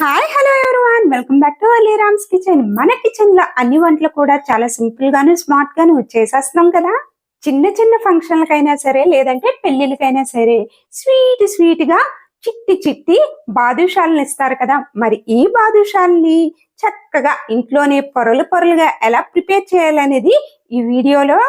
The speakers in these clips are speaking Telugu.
Hi hello everyone welcome back to Aliram's kitchen మన కిచెన్లో అన్ని వంటలు కూడా చాలా సింపుల్ గాను స్మార్ట్ గాను చేసేస్తున్నాం కదా. చిన్న చిన్న ఫంక్షన్లకైనా సరే లేదంటే పెళ్ళిళ్ళకైనా సరే స్వీట్ స్వీట్గా చిట్టి చిట్టి బాదుషాలను ఇస్తారు కదా. మరి ఈ బాదుషాలని చక్కగా ఇంట్లోనే పొరలు పొరలుగా ఎలా ప్రిపేర్ చేయాలనేది ఈ వీడియోలో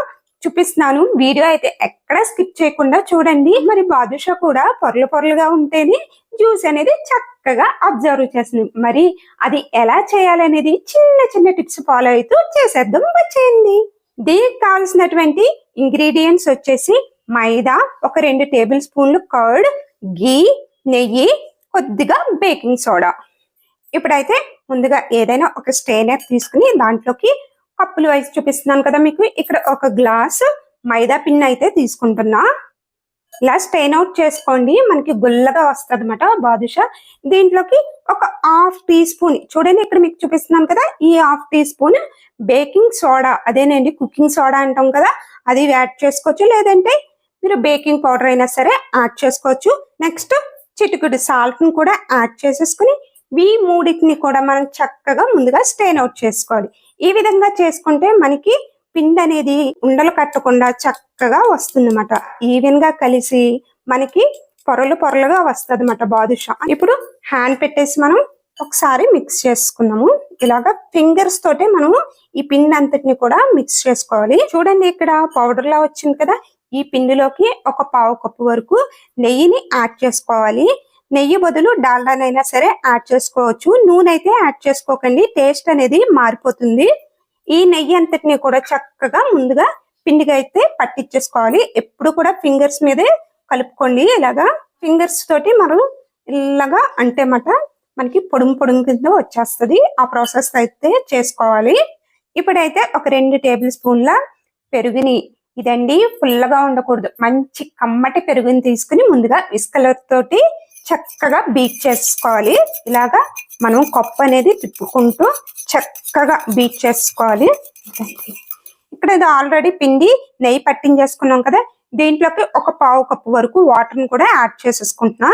చూపిస్తున్నాను. వీడియో అయితే ఎక్కడ స్కిప్ చేయకుండా చూడండి. మరి బాదుషా కూడా పొరలు పొరలుగా ఉంటేనే జ్యూస్ అనేది చక్క చక్కగా అబ్జర్వ్ చేస్తుంది మరి అది ఎలా చేయాలనేది చిన్న చిన్న టిప్స్ ఫాలో అవుతూ చేసేద్దాం వచ్చేయండి. దీనికి కావాల్సినటువంటి ఇంగ్రీడియంట్స్ వచ్చేసి మైదా ఒక రెండు టేబుల్ స్పూన్లు కర్డ్ గీ నెయ్యి కొద్దిగా బేకింగ్ సోడా ఇప్పుడైతే ముందుగా ఏదైనా ఒక స్టెయినర్ తీసుకుని దాంట్లోకి కప్పులు వైజ్ చూపిస్తున్నాను కదా మీకు. ఇక్కడ ఒక గ్లాస్ మైదా పిన్ అయితే తీసుకుంటున్నా. ఇలా స్టెయిన్ అవుట్ చేసుకోండి. మనకి గుల్లగా వస్తుంది అనమాట బాదుషా. దీంట్లోకి ఒక హాఫ్ టీ స్పూన్ చూడండి ఇక్కడ మీకు చూపిస్తున్నాను కదా ఈ half teaspoon baking soda అదేనండి కుకింగ్ సోడా అంటాం కదా అది యాడ్ చేసుకోవచ్చు. లేదంటే మీరు బేకింగ్ పౌడర్ అయినా సరే యాడ్ చేసుకోవచ్చు. నెక్స్ట్ చిటికుడు సాల్ట్ని కూడా యాడ్ చేసేసుకుని ఈ మూడింటిని కూడా మనం చక్కగా ముందుగా స్టెయిన్ అవుట్ చేసుకోవాలి. ఈ విధంగా చేసుకుంటే మనకి పిండి అనేది ఉండలు కట్టకుండా చక్కగా వస్తుందన్నమాట. ఈవెన్గా కలిసి మనకి పొరలు పొరలుగా వస్తుంది అనమాట బాదుషా. ఇప్పుడు హ్యాండ్ పెట్టేసి మనం ఒకసారి మిక్స్ చేసుకున్నాము ఇలాగా ఫింగర్స్ తోటే మనము ఈ పిండి అంతటిని కూడా మిక్స్ చేసుకోవాలి. చూడండి ఇక్కడ పౌడర్ లా వచ్చింది కదా. ఈ పిండిలోకి ఒక పావు కప్పు వరకు నెయ్యిని యాడ్ చేసుకోవాలి. నెయ్యి బదులు డాల్డానైనా సరే యాడ్ చేసుకోవచ్చు. నూనె అయితే యాడ్ చేసుకోకండి. టేస్ట్ అనేది మారిపోతుంది. ఈ నెయ్యి అంతటిని కూడా చక్కగా ముందుగా పిండిగా అయితే పట్టించేసుకోవాలి. ఎప్పుడు కూడా ఫింగర్స్ మీదే కలుపుకోండి. ఇలాగా ఫింగర్స్ తోటి మనం ఇలాగా అంటే మాట మనకి పొడుము పొడుము కింద వచ్చేస్తుంది. ఆ ప్రాసెస్ అయితే చేసుకోవాలి. ఇప్పుడైతే ఒక రెండు టేబుల్ స్పూన్ల పెరుగుని ఇదండి ఫుల్గా ఉండకూడదు. మంచి కమ్మటి పెరుగుని తీసుకుని ముందుగా విస్కలర్ తోటి చక్కగా బీట్ చేసుకోవాలి. ఇలాగా మనం కప్పు అనేది తిప్పుకుంటూ చక్కగా బీట్ చేసుకోవాలి. ఇక్కడ ఇది ఆల్రెడీ పిండి నెయ్యి పట్టించేసుకున్నాం కదా. దీంట్లోకి ఒక పావు కప్పు వరకు వాటర్ని కూడా యాడ్ చేసేసుకుంటున్నా.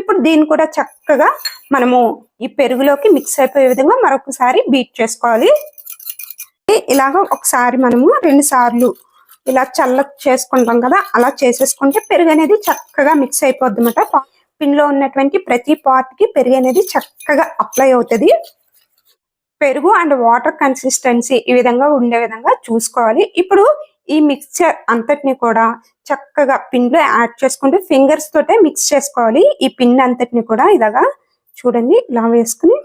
ఇప్పుడు దీన్ని కూడా చక్కగా మనము ఈ పెరుగులోకి మిక్స్ అయిపోయే విధంగా మరొకసారి బీట్ చేసుకోవాలి. ఇలాగ ఒకసారి మనము రెండు సార్లు ఇలా చల్ల చేసుకుంటాం కదా. అలా చేసేసుకుంటే పెరుగు అనేది చక్కగా మిక్స్ అయిపోద్ది అన్నమాట. లో ఉన్నటువంటి ప్రతి పార్ట్కి పెరుగు అనేది చక్కగా అప్లై అవుతుంది. పెరుగు అండ్ వాటర్ కన్సిస్టెన్సీ ఈ విధంగా ఉండే విధంగా చూసుకోవాలి. ఇప్పుడు ఈ మిక్స్చర్ అంతటిని కూడా చక్కగా పిన్లో యాడ్ చేసుకుంటూ ఫింగర్స్ తోటే మిక్స్ చేసుకోవాలి. ఈ పిన్ అంతటిని కూడా ఇలాగా చూడండి ఇలా వేసుకుని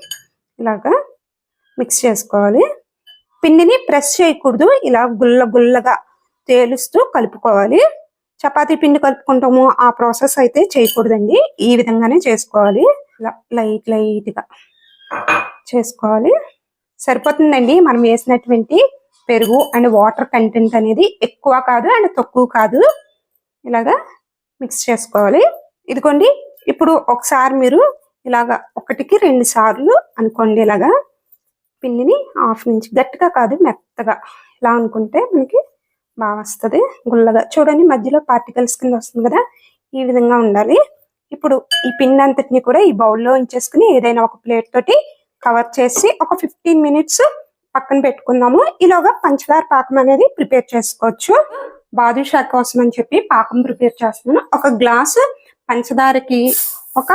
ఇలాగా మిక్స్ చేసుకోవాలి. పిండిని ప్రెస్ చేయకూడదు. ఇలా గుల్ల గుల్లగా తేలుస్తూ కలుపుకోవాలి. చపాతీ పిండి కలుపుకుంటాము. ఆ ప్రాసెస్ అయితే చేయకూడదండి. ఈ విధంగానే చేసుకోవాలి. ఇలా లైట్ లైట్గా చేసుకోవాలి. సరిపోతుందండి. మనం వేసినటువంటి పెరుగు అండ్ వాటర్ కంటెంట్ అనేది ఎక్కువ కాదు అండ్ తక్కువ కాదు. ఇలాగా మిక్స్ చేసుకోవాలి. ఇదిగోండి. ఇప్పుడు ఒకసారి మీరు ఇలాగా ఒకటికి రెండు సార్లు అనుకోండి ఇలాగా. పిండిని హాఫ్ నుంచి గట్టిగా కాదు మెత్తగా. ఇలా అనుకుంటే మనకి బాగా వస్తుంది గుల్లగా చూడండి మధ్యలో పార్టికల్స్ కింద వస్తుంది కదా? ఈ విధంగా ఉండాలి. ఇప్పుడు ఈ పిండి అంతటిని కూడా ఈ బౌల్లో ఉంచేసుకుని ఏదైనా ఒక ప్లేట్ తోటి కవర్ చేసి ఒక ఫిఫ్టీన్ మినిట్స్ పక్కన పెట్టుకుందాము. ఇలాగా పంచదార పాకం అనేది ప్రిపేర్ చేసుకోవచ్చు. బాదుషా కోసం అని చెప్పి పాకం ప్రిపేర్ చేస్తున్నాను. ఒక గ్లాస్ పంచదారకి ఒక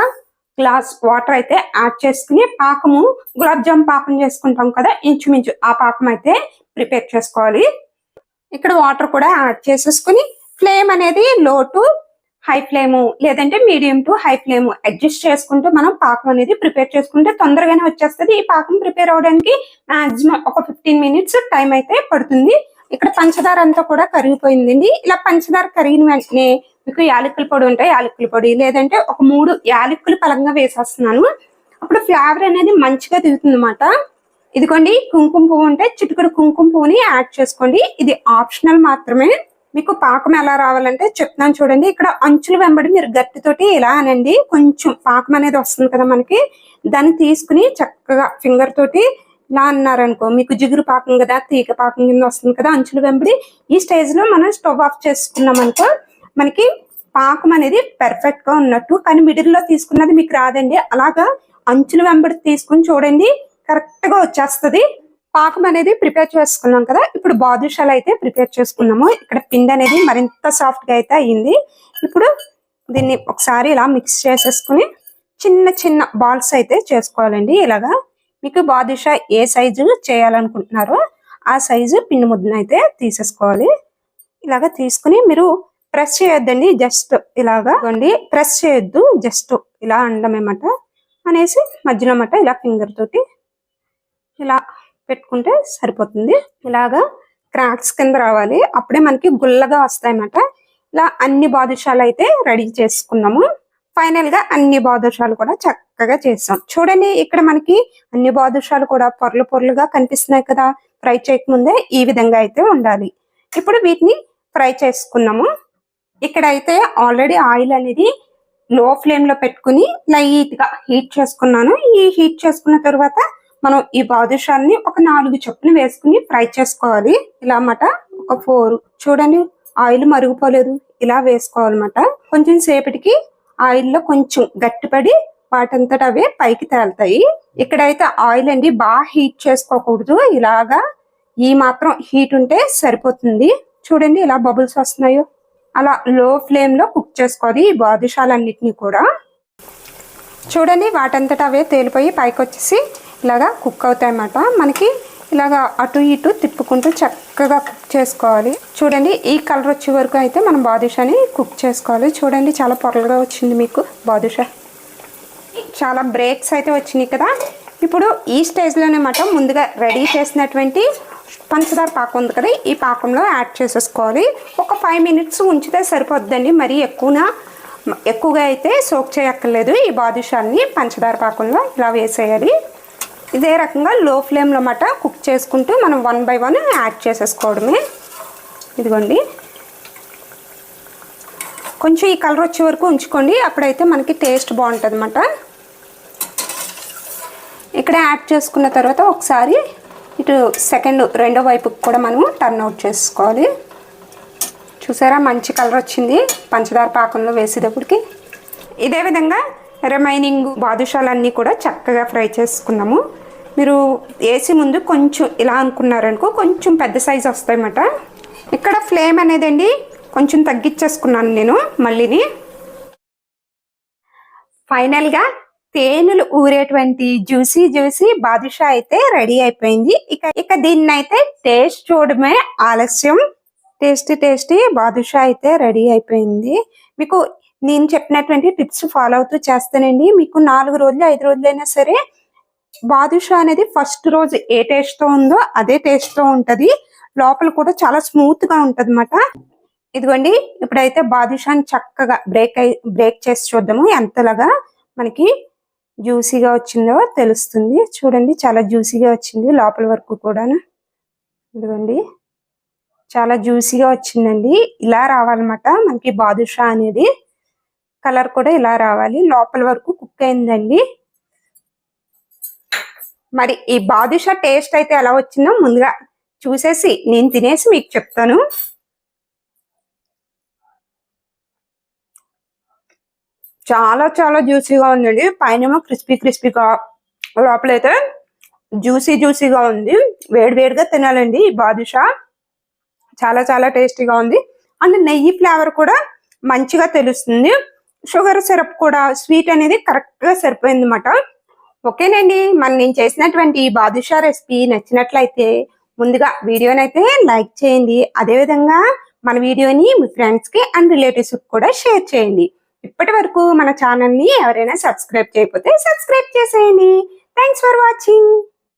గ్లాస్ వాటర్ అయితే యాడ్ చేసుకుని పాకము గులాబ్ జామ్ పాకం చేసుకుంటాం కదా? ఇంచుమించు ఆ పాకం అయితే ప్రిపేర్ చేసుకోవాలి. ఇక్కడ వాటర్ కూడా యాడ్ చేసేసుకుని ఫ్లేమ్ అనేది లో టు హై ఫ్లేమ్ లేదంటే medium to high flame adjust చేసుకుంటూ మనం పాకం అనేది ప్రిపేర్ చేసుకుంటే తొందరగానే వచ్చేస్తుంది. ఈ పాకం ప్రిపేర్ అవడానికి మాక్సిమం ఒక ఫిఫ్టీన్ మినిట్స్ టైం అయితే పడుతుంది. ఇక్కడ పంచదార అంతా కూడా కరిగిపోయిందండి. ఇలా పంచదార కరిగిన వెంటనే మీకు యాలకుల పొడి ఉంటాయి యాలకుల పొడి లేదంటే ఒక మూడు యాలకులు పలంగా వేసేస్తున్నాను. అప్పుడు ఫ్లేవర్ అనేది మంచిగా దిగుతుంది అన్నమాట ఇదిగోండి కుంకుమ పువ్వు ఉంటే చిటికడు కుంకుమ పువ్వుని యాడ్ చేసుకోండి. ఇది ఆప్షనల్ మాత్రమే. మీకు పాకం ఎలా రావాలంటే చెప్తున్నాను చూడండి. ఇక్కడ అంచులు వెంబడి మీరు గట్టితోటి ఇలా అనండి. కొంచెం పాకం అనేది వస్తుంది కదా మనకి. దాన్ని తీసుకుని చక్కగా ఫింగర్ తోటి ఇలా అన్నారనుకో మీకు జిగురు పాకం కదా తీగ పాకం కింద వస్తుంది కదా అంచులు వెంబడి. ఈ స్టేజ్లో మనం స్టవ్ ఆఫ్ చేసుకున్నాం అనుకో మనకి పాకం అనేది పెర్ఫెక్ట్గా ఉన్నట్టు. కానీ మిడిల్లో తీసుకున్నది మీకు రాదండి. అలాగా అంచులు వెంబడి తీసుకుని చూడండి. కరెక్ట్గా వచ్చేస్తది. పాకం అనేది ప్రిపేర్ చేసుకున్నాం కదా ఇప్పుడు బాదుషాలు అయితే ప్రిపేర్ చేసుకున్నాము. ఇక్కడ పిండి అనేది మరింత సాఫ్ట్గా అయితే అయ్యింది. ఇప్పుడు దీన్ని ఒకసారి ఇలా మిక్స్ చేసేసుకుని చిన్న చిన్న బాల్స్ అయితే చేసుకోవాలండి. ఇలాగా మీకు బాదుషా ఏ సైజు చేయాలనుకుంటున్నారో ఆ సైజు పిండి ముద్దను అయితే తీసేసుకోవాలి. ఇలాగా తీసుకుని మీరు ప్రెస్ చేయొద్దండి జస్ట్ ఇలాగా ఇవ్వండి. ప్రెస్ చేయొద్దు జస్ట్ ఇలా అనమాట అనేసి మధ్యలో మాట ఇలా ఫింగర్ తోటి ఇలా పెట్టుకుంటే సరిపోతుంది. ఇలాగా క్రాక్స్ కింద రావాలి. అప్పుడే మనకి గుల్లగా వస్తాయన్నమాట. ఇలా అన్ని బాదుషాలు అయితే రెడీ చేసుకున్నాము ఫైనల్గా అన్ని బాదుషాలు కూడా చక్కగా చేసాం. చూడండి ఇక్కడ మనకి అన్ని బాదుషాలు కూడా పొరలు పొరలుగా కనిపిస్తున్నాయి కదా. ఫ్రై చేయకముందే ఈ విధంగా అయితే ఉండాలి. ఇప్పుడు వీటిని ఫ్రై చేసుకున్నాము ఇక్కడ అయితే ఆల్రెడీ ఆయిల్ అనేది లో ఫ్లేమ్లో పెట్టుకుని లైట్గా హీట్ చేసుకున్నాను. ఈ హీట్ చేసుకున్న తర్వాత మనం ఈ బాదుషాల్ని ఒక నాలుగు చొప్పున వేసుకుని ఫ్రై చేసుకోవాలి. ఇలా అన్నమాట. ఒక ఫోర్. చూడండి ఆయిల్ మరుగుపోలేదు. ఇలా వేసుకోవాలన్నమాట. కొంచెం సేపటికి ఆయిల్లో కొంచెం గట్టిపడి వాటంతట అవే పైకి తేలుతాయి. ఇక్కడైతే ఆయిల్ అండి బాగా హీట్ చేసుకోకూడదు. ఇలాగా ఈ మాత్రం హీట్ ఉంటే సరిపోతుంది. చూడండి ఇలా బబుల్స్ వస్తున్నాయో. అలా లో ఫ్లేమ్లో కుక్ చేసుకోవాలి ఈ బాదుషాలన్నిటిని కూడా. చూడండి వాటంతట అవే తేలిపోయి పైకి వచ్చేసి ఇలాగా కుక్ అవుతాయి అన్నమాట మనకి ఇలాగా అటు ఇటు తిప్పుకుంటూ చక్కగా కుక్ చేసుకోవాలి. చూడండి ఈ కలర్ వచ్చే వరకు అయితే మనం బాదుషాని కుక్ చేసుకోవాలి. చూడండి చాలా పొరలుగా వచ్చింది మీకు బాదుషా. చాలా బ్రేక్స్ అయితే వచ్చినాయి కదా. ఇప్పుడు ఈ స్టేజ్లోనే మాట ముందుగా రెడీ చేసినటువంటి పంచదార పాకం ఉంది కదా. ఈ పాకంలో యాడ్ చేసేసుకోవాలి. ఒక ఫైవ్ మినిట్స్ ఉంచితే సరిపోద్దండి. మరీ ఎక్కువన ఎక్కువగా అయితే సోక్ చేయక్కర్లేదు ఈ బాదుషాన్ని. పంచదార పాకంలో ఇలా వేసేయాలి. ఇదే రకంగా లో ఫ్లేమ్లో మాట కుక్ చేసుకుంటూ మనం వన్ బై వన్ యాడ్ చేసేసుకోవడమే. ఇదిగోండి. కొంచెం ఈ కలర్ వచ్చే వరకు ఉంచుకోండి. అప్పుడైతే మనకి టేస్ట్ బాగుంటుంది అన్నమాట ఇక్కడ యాడ్ చేసుకున్న తర్వాత ఒకసారి ఇటు సెకండ్ రెండో వైపుకి కూడా మనము టర్న్ అవుట్ చేసుకోవాలి. చూసారా మంచి కలర్ వచ్చింది. పంచదార పాకంలో వేసేటప్పటికి. ఇదే విధంగా రిమైనింగ్ బాదుషాలన్నీ కూడా చక్కగా ఫ్రై చేసుకున్నాము. మీరు వేసి ముందు కొంచెం ఇలా అనుకున్నారనుకో కొంచెం పెద్ద సైజు వస్తాయన్నమాట. ఇక్కడ ఫ్లేమ్ అనేది అండి కొంచెం తగ్గించేసుకున్నాను నేను మళ్ళీని. ఫైనల్గా తేనెలు ఊరేటువంటి జ్యూసీ జ్యూసీ బాదుషా అయితే రెడీ అయిపోయింది. ఇక ఇక దీన్ని అయితే టేస్ట్ చూడమే ఆలస్యం. టేస్టీ టేస్టీ బాదుషా అయితే రెడీ అయిపోయింది. మీకు నేను చెప్పినటువంటి టిప్స్ ఫాలో అవుతూ చేస్తానండి. మీకు నాలుగు రోజులు ఐదు రోజులైనా సరే బాదుషా అనేది ఫస్ట్ రోజు ఏ టేస్ట్తో ఉందో అదే టేస్ట్తో లోపల కూడా చాలా స్మూత్గా ఉంటది అనమాట ఇదిగోండి ఇప్పుడైతే బాదుషాని చక్కగా బ్రేక్ అయి బ్రేక్ చేసి చూద్దాము. ఎంతలాగా మనకి జ్యూసీగా వచ్చిందో తెలుస్తుంది. చూడండి చాలా జ్యూసీగా వచ్చింది లోపల వరకు కూడా ఇదిగోండి చాలా జ్యూసీగా వచ్చిందండి. ఇలా రావాలన్నమాట మనకి బాదుషా అనేది. కలర్ కూడా ఇలా రావాలి. లోపల వరకు కుక్ అయిందండి. మరి ఈ బాదుషా టేస్ట్ అయితే ఎలా వచ్చిందో ముందుగా చూసేసి నేను తినేసి మీకు చెప్తాను. చాలా చాలా జ్యూసీగా ఉందండి. పైన క్రిస్పీ క్రిస్పీగా లోపలైతే జ్యూసీ జ్యూసీగా ఉంది. వేడి వేడిగా తినాలండి ఈ బాదుషా. చాలా చాలా టేస్టీగా ఉంది. అండ్ నెయ్యి ఫ్లేవర్ కూడా మంచిగా తెలుస్తుంది. షుగర్ సిరప్ కూడా స్వీట్ అనేది కరెక్ట్గా సరిపోయింది అనమాట ఓకేనండి మన నేను చేసినటువంటి ఈ బాదుషా రెసిపీ నచ్చినట్లయితే ముందుగా వీడియోని అయితే లైక్ చేయండి. అదేవిధంగా మన వీడియోని మీ ఫ్రెండ్స్కి అండ్ రిలేటివ్స్కి కూడా షేర్ చేయండి. ఇప్పటి వరకు మన ఛానల్ని ఎవరైనా సబ్స్క్రైబ్ చేయకపోతే సబ్స్క్రైబ్ చేసేయండి. Thanks for watching